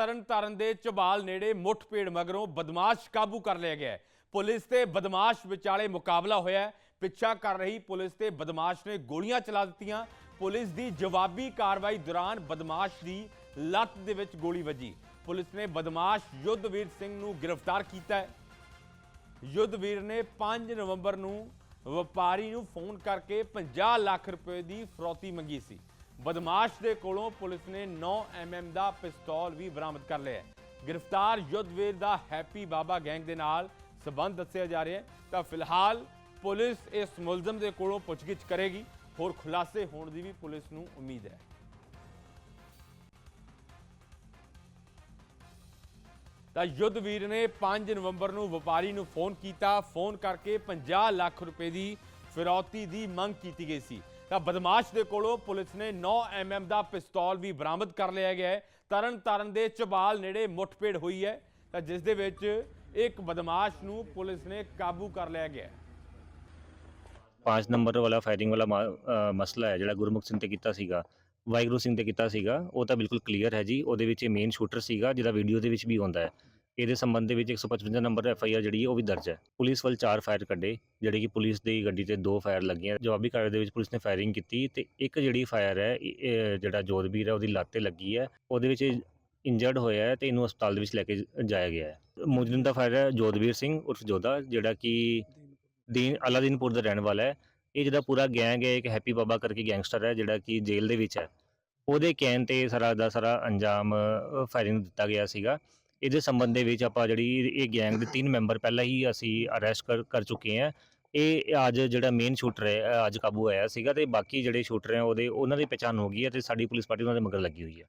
ਤਰਨਤਾਰਨ ਦੇ ਚਬਾਲ ਨੇੜੇ ਮੁੱਠਭੇੜ ਮਗਰੋਂ ਬਦਮਾਸ਼ ਕਾਬੂ ਕਰ ਲਿਆ ਗਿਆ ਪੁਲਿਸ ਤੇ ਬਦਮਾਸ਼ ਵਿਚਾਲੇ ਮੁਕਾਬਲਾ ਹੋਇਆ ਪਿੱਛਾ ਕਰ ਰਹੀ ਪੁਲਿਸ ਤੇ ਬਦਮਾਸ਼ ਨੇ ਗੋਲੀਆਂ ਚਲਾ ਦਿੱਤੀਆਂ। ਪੁਲਿਸ ਦੀ ਜਵਾਬੀ ਕਾਰਵਾਈ ਦੌਰਾਨ ਬਦਮਾਸ਼ ਦੀ ਲੱਤ ਦੇ ਵਿੱਚ ਗੋਲੀ ਵੱਜੀ। ਪੁਲਿਸ ਨੇ ਬਦਮਾਸ਼ ਯੁੱਧਵੀਰ ਸਿੰਘ ਨੂੰ ਗ੍ਰਿਫਤਾਰ ਕੀਤਾ ਹੈ। ਯੁੱਧਵੀਰ ਨੇ 5 ਨਵੰਬਰ ਨੂੰ ਵਪਾਰੀ ਨੂੰ ਫੋਨ ਕਰਕੇ 50 ਲੱਖ ਰੁਪਏ ਦੀ ਫਰੌਤੀ ਮੰਗੀ ਸੀ। ਬਦਮਾਸ਼ ਦੇ ਕੋਲੋਂ ਪੁਲਿਸ ਨੇ 9 ਐਮਐਮ ਦਾ ਪਿਸਤੌਲ ਵੀ ਬਰਾਮਦ ਕਰ ਲਿਆ ਹੈ। ਗ੍ਰਿਫਤਾਰ ਯੁੱਧਵੀਰ ਦਾ ਹੈਪੀ ਬਾਬਾ ਗੈਂਗ ਦੇ ਨਾਲ ਸਬੰਧ ਦੱਸਿਆ ਜਾ ਰਿਹਾ ਹੈ। ਤਾਂ ਫਿਲਹਾਲ ਪੁਲਿਸ ਇਸ ਮੁਲਜ਼ਮ ਦੇ ਕੋਲੋਂ ਪੁੱਛਗਿੱਛ ਕਰੇਗੀ। ਹੋਰ ਖੁਲਾਸੇ ਹੋਣ ਦੀ ਵੀ ਪੁਲਿਸ ਨੂੰ ਉਮੀਦ ਹੈ। ਤਾਂ ਯੁੱਧਵੀਰ ਨੇ 5 ਨਵੰਬਰ ਨੂੰ ਵਪਾਰੀ ਨੂੰ ਫੋਨ ਕੀਤਾ। ਫੋਨ ਕਰਕੇ 50 ਲੱਖ ਰੁਪਏ ਦੀ ਫਿਰੌਤੀ ਦੀ ਮੰਗ ਕੀਤੀ ਗਈ ਸੀ। ਤਾਂ ਬਦਮਾਸ਼ ਦੇ ਕੋਲੋਂ ਪੁਲਿਸ ਨੇ 9 ਐਮਐਮ ਦਾ ਪਿਸਤੌਲ ਵੀ ਬਰਾਮਦ ਕਰ ਲਿਆ ਗਿਆ ਹੈ। ਤਰਨ ਤਾਰਨ ਦੇ ਚਬਾਲ ਨੇੜੇ ਮੁੱਠਭੇੜ ਹੋਈ ਹੈ। ਤਾਂ ਜਿਸ ਦੇ ਵਿੱਚ ਇੱਕ ਬਦਮਾਸ਼ ਨੂੰ ਪੁਲਿਸ ਨੇ ਕਾਬੂ ਕਰ ਲਿਆ ਗਿਆ ਹੈ। 5 ਨੰਬਰ ਵਾਲਾ ਫਾਇਰਿੰਗ ਵਾਲਾ ਮਾ- ਮਸਲਾ ਹੈ ਜਿਹੜਾ ਗੁਰਮੁਖ ਸਿੰਘ ਤੇ ਕੀਤਾ ਸੀਗਾ। ਵਾਹਿਗੁਰੂ ਸਿੰਘ ਤੇ ਕੀਤਾ ਸੀਗਾ। ਉਹ ਤਾਂ ਬਿਲਕੁਲ ਕਲੀਅਰ ਹੈ ਜੀ। ਉਹਦੇ ਵਿੱਚ ਇਹ ਮੇਨ ਸ਼ੂਟਰ ਸੀਗਾ, ਜਿਹਦਾ ਵੀਡੀਓ ਦੇ ਵਿੱਚ ਵੀ ਆਉਂਦਾ ਹੈ। ਇਹਦੇ ਸੰਬੰਧ ਦੇ ਵਿੱਚ 155 ਨੰਬਰ ਐਫ ਆਈ ਆਰ ਜਿਹੜੀ ਉਹ ਵੀ ਦਰਜ ਹੈ। ਪੁਲਿਸ ਵੱਲ ਚਾਰ ਫਾਇਰ ਕੱਢੇ, ਜਿਹੜੇ ਕਿ ਪੁਲਿਸ ਦੀ ਗੱਡੀ ਤੇ ਦੋ ਫਾਇਰ ਲੱਗੀਆਂ। ਜਵਾਬੀ ਕਾਰਵਾਈ ਦੇ ਵਿੱਚ ਪੁਲਿਸ ਨੇ ਫਾਇਰਿੰਗ ਕੀਤੀ ਤੇ ਇੱਕ ਜਿਹੜੀ ਫਾਇਰ ਹੈ ਜਿਹੜਾ ਜੋਧਵੀਰ ਹੈ, ਉਹਦੀ ਲੱਤ ਤੇ ਲੱਗੀ ਹੈ। ਉਹਦੇ ਵਿੱਚ ਇੰਜਰਡ ਹੋਇਆ ਹੈ ਤੇ ਇਹਨੂੰ ਹਸਪਤਾਲ ਦੇ ਵਿੱਚ ਲੈ ਕੇ ਜਾਇਆ ਗਿਆ ਹੈ। ਮੁਜਰਮ ਦਾ ਫਾਇਰ ਹੈ ਜੋਧਵੀਰ ਸਿੰਘ ਉਰਫ ਜੋਧਾ, ਜਿਹੜਾ ਕਿ ਦੀਨ, ਅਲਾਦੀਨਪੁਰ ਦਾ ਰਹਿਣ ਵਾਲਾ ਹੈ। ਇਹ ਜਿਹੜਾ ਪੂਰਾ ਗੈਂਗ ਹੈ, ਇੱਕ ਹੈਪੀ ਬਾਬਾ ਕਰਕੇ ਗੈਂਗਸਟਰ ਹੈ, ਜਿਹੜਾ ਕਿ ਜੇਲ੍ਹ ਦੇ ਵਿੱਚ ਹੈ। ਉਹਦੇ ਕਹਿਣ ਤੇ ਸਾਰਾ ਦਾ ਸਾਰਾ ਅੰਜਾਮ ਫਾਇਰਿੰਗ ਦਿੱਤਾ ਗਿਆ ਸੀਗਾ। ਇਹਦੇ ਸੰਬੰਧ ਦੇ ਵਿੱਚ ਆਪਾਂ ਜਿਹੜੀ ਇਹ ਗੈਂਗ ਦੇ ਤਿੰਨ ਮੈਂਬਰ ਪਹਿਲਾਂ ਹੀ ਅਸੀਂ ਅਰੈਸਟ ਕਰ ਕਰ ਚੁੱਕੇ ਹਾਂ। ਇਹ ਅੱਜ ਜਿਹੜਾ ਮੇਨ ਸ਼ੂਟਰ ਹੈ ਅੱਜ ਕਾਬੂ ਆਇਆ ਸੀਗਾ ਤੇ ਬਾਕੀ ਜਿਹੜੇ ਸ਼ੂਟਰ ਹੈ ਉਹਦੇ, ਉਹਨਾਂ ਦੀ ਪਛਾਣ ਹੋ ਗਈ ਹੈ ਤੇ ਸਾਡੀ ਪੁਲਿਸ ਪਾਰਟੀ ਉਹਨਾਂ ਦੇ ਮਗਰ ਲੱਗੀ ਹੋਈ ਹੈ।